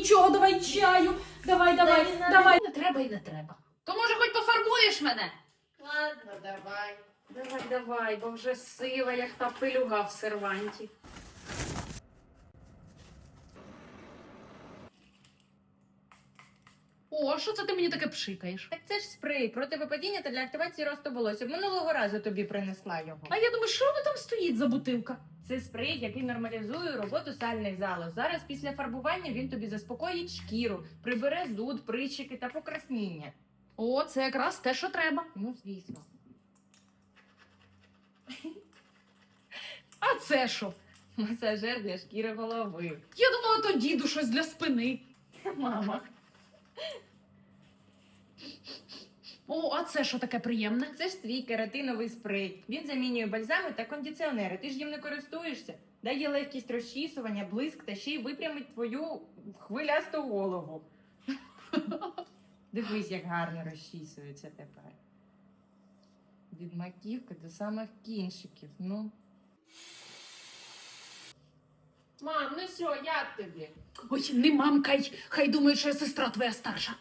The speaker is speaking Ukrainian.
нічого, давай чаю. Давай, давай, Та не надо. давай. Не треба і не треба. То може хоч пофарбуєш мене? Ладно, давай. Давай, давай, бо вже сива, як та пилюга в серванті. О, що це ти мені таке пшикаєш? Так це ж спрей проти випадіння та для активації росту волосся. Минулого разу тобі принесла його. А я думаю, що воно там стоїть за бутилка? Це спрей, який нормалізує роботу сальних залоз. Зараз після фарбування він тобі заспокоїть шкіру, прибере зуд, прищики та покрасніння. О, це якраз те, що треба. Ну, звісно. А це що? Масажер для шкіри голови. Я думала, то діду щось для спини. Мама. О, а це що таке приємне? Це ж твій кератиновий спрей. Він замінює бальзами та кондиціонери. Ти ж їм не користуєшся. Дає легкість розчісування, блиск та ще й випрямить твою хвилясту голову. Дивись, як гарно розчісується тепер. Від маківки до самих кінчиків. Ну. Мам, ну що, як тобі? Ой, не мамкай, хай думають, що я сестра твоя старша.